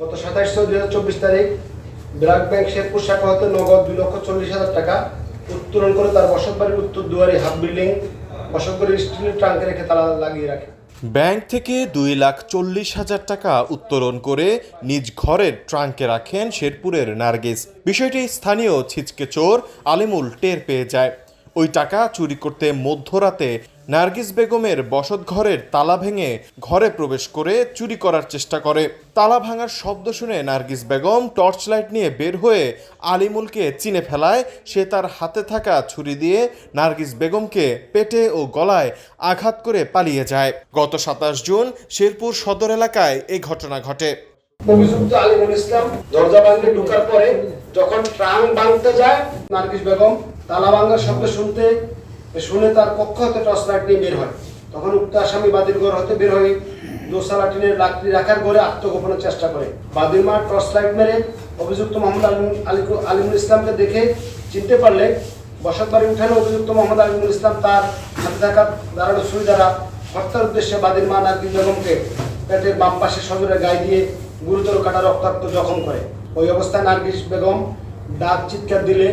গত সাতাশ ছয় হাজার চব্বিশ তারিখ ব্র্যাক ব্যাংক শেরপুর শাখা হতে নগদ দুই লক্ষ চল্লিশ হাজার টাকা উত্তোলন করে তার বসত বাড়ির উত্তর দুয়ারি হাফ বিল্ডিং, বসত বাড়ির স্টিলের ট্রাঙ্কে রেখে তালা লাগিয়ে রাখে। ব্যাংক থেকে দুই লাখ চল্লিশ হাজার টাকা উত্তোলন করে নিজ ঘরের ট্রাঙ্কে রাখেন শেরপুরের নার্গিস। বিষয়টি স্থানীয় ছিচকে চোর আলিমুল টের পেয়ে যায়। ওই টাকা চুরি করতে মধ্যরাতে নার্গিস বেগমের বসত ঘরের তালা ভেঙে ঘরে প্রবেশ করে চুরি করার চেষ্টা করে। তালা ভাঙার শব্দ শুনে নার্গিস বেগম টর্চ লাইট নিয়ে বের হয়ে আলিমুলকে চিনে ফেলায়। সে তার হাতে থাকা ছুরি দিয়ে নার্গিস বেগমকে পেটে ও গলায় আঘাত করে পালিয়ে যায়। গত সাতাশ জুন শেরপুর সদর এলাকায় এই ঘটনা ঘটে। অভিযুক্ত আলিমুল ইসলাম দরজা ভাঙতে ঢোকার পরে যখন ট্রাং ভাঙতে যায়, নার্গিস বেগম তালা ভাঙার শব্দ শুনতে শুনে তার কক্ষ হতে টর্চ লাইট নিয়ে বের হয়। তখন উক্ত আসামি বাদির ঘর হতে বের হয়ে দোসালা টিনের লাকড়ি রাখার ঘরে আত্মগোপনের চেষ্টা করে। বাদির মা টর্চ লাইট মেরে অভিযুক্ত মোহাম্মদ আলিম আলিমুল ইসলামকে দেখে চিনতে পারলে বসত বাড়ি উঠানে অভিযুক্ত মোহাম্মদ আলিমুল ইসলাম তার হাতে থাকা দাঁড়ানো ছুরি দ্বারা হত্যার উদ্দেশ্যে বাদির মা নার্গিস বেগমকে পেটের বাম পাশে সজোরে গায়ে দিয়ে গুরুতর কাটা রক্তাক্ত জখম করে। ওই অবস্থায় নার্গিস বেগম ডাক চিৎকার দিলে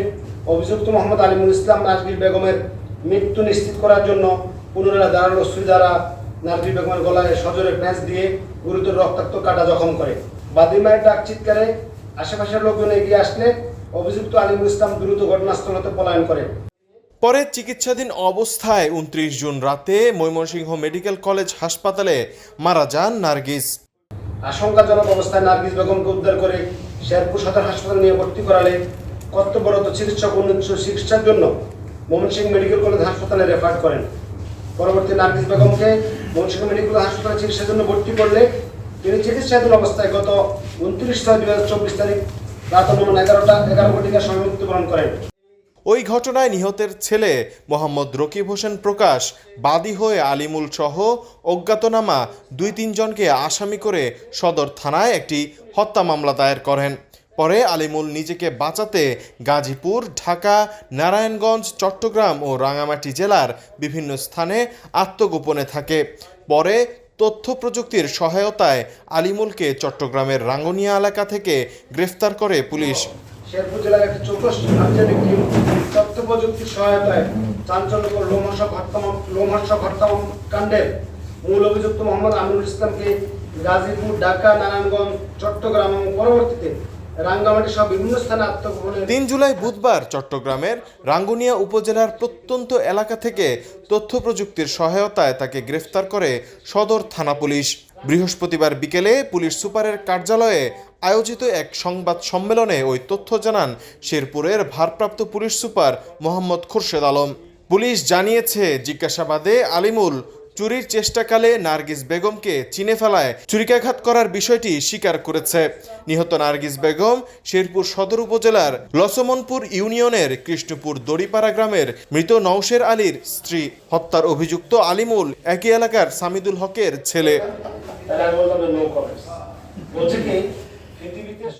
অভিযুক্ত মোহাম্মদ আলিমুল ইসলাম নার্গিস বেগমের মৃত্যু নিশ্চিত করার জন্য পুনরায় দাঁড়ানো ছুরি দ্বারা নার্গিস বেগমের গলায় সজোরে প্যাঁচ দিয়ে গুরুতর রক্তাক্ত কাটা জখম করে। বাদিমায়ের ডাক চিৎকারে আশেপাশের লোকজন এগিয়ে আসলে অভিযুক্ত আলিমুল ইসলাম দ্রুত ঘটনাস্থল হতে পলায়ন করে। পরে চিকিৎসাধীন অবস্থায় উনত্রিশ জুন রাতে ময়মনসিংহ মেডিকেল কলেজ হাসপাতালে মারা যান নার্গিস। আশঙ্কাজনক অবস্থায় নার্গিস বেগমকে উদ্ধার করে শেরপুর সদর হাসপাতালে নিয়ে ভর্তি করালে কর্তব্যরত চিকিৎসক উন্নত চিকিৎসার জন্য ময়মনসিংহ মেডিকেল কলেজ হাসপাতালে রেফার করেন। পরবর্তী নার্গিস বেগমকে ময়মনসিংহ মেডিকেল হাসপাতালে চিকিৎসার জন্য ভর্তি করলে তিনি চিকিৎসাধীন অবস্থায় গত উনত্রিশ ছয় দুই হাজার চব্বিশ তারিখ রাত অনুমান এগারোটা, এগারো ঘটিকার সময় মৃত্যুবরণ করেন। ওই ঘটনায় নিহতের ছেলে মোহাম্মদ রকিব হোসেন প্রকাশ, বাদী হয়ে আলিমুল সহ অজ্ঞাতনামা দুই তিনজনকে আসামি করে সদর থানায় একটি হত্যা মামলা দায়ের করেন। পরে আলিমুল নিজেকে বাঁচাতে গাজীপুর, ঢাকা, নারায়ণগঞ্জ, চট্টগ্রাম ও রাঙামাটি জেলার বিভিন্ন স্থানে আত্মগোপনে থাকে। পরে তথ্য প্রযুক্তির সহায়তায় আলিমুলকে চট্টগ্রামের রাঙ্গুনিয়া এলাকা থেকে গ্রেফতার করে পুলিশ। শেরপুর জেলার একটি চৌকস তথ্য প্রযুক্তির সহায়তায় চাঞ্চল্যকর হত্যা মূল অভিযুক্ত মোহাম্মদ আমিনুল ইসলামকে গাজীপুর, ঢাকা, নারায়ণগঞ্জ, চট্টগ্রাম এবং পরবর্তীতে তিন জুলাই বুধবার চট্টগ্রামের রাঙ্গুনিয়া উপজেলার প্রত্যন্ত এলাকা থেকে তথ্য প্রযুক্তির সহায়তায় তাকে গ্রেফতার করে সদর থানা পুলিশ। বৃহস্পতিবার বিকেলে পুলিশ সুপারের কার্যালয়ে আয়োজিত এক সংবাদ সম্মেলনে ওই তথ্য জানান শেরপুরের ভারপ্রাপ্ত police super Mohammad Khurshed Alam. Police জানিয়েছে, জিজ্ঞাসাবাদে আলিমুল চুরির চেষ্টাকালে নার্গিস বেগমকে চিনে ফেলায় চুরিকাঘাত করার বিষয়টি স্বীকার করেছে। নিহত নার্গিস বেগম শেরপুর সদর উপজেলার লসমনপুর ইউনিয়নের কৃষ্ণপুর দড়িপাড়া গ্রামের মৃত নওশের আলীর স্ত্রী। হত্যার অভিযুক্ত আলিমুল একই এলাকার সামিদুল হকের ছেলে।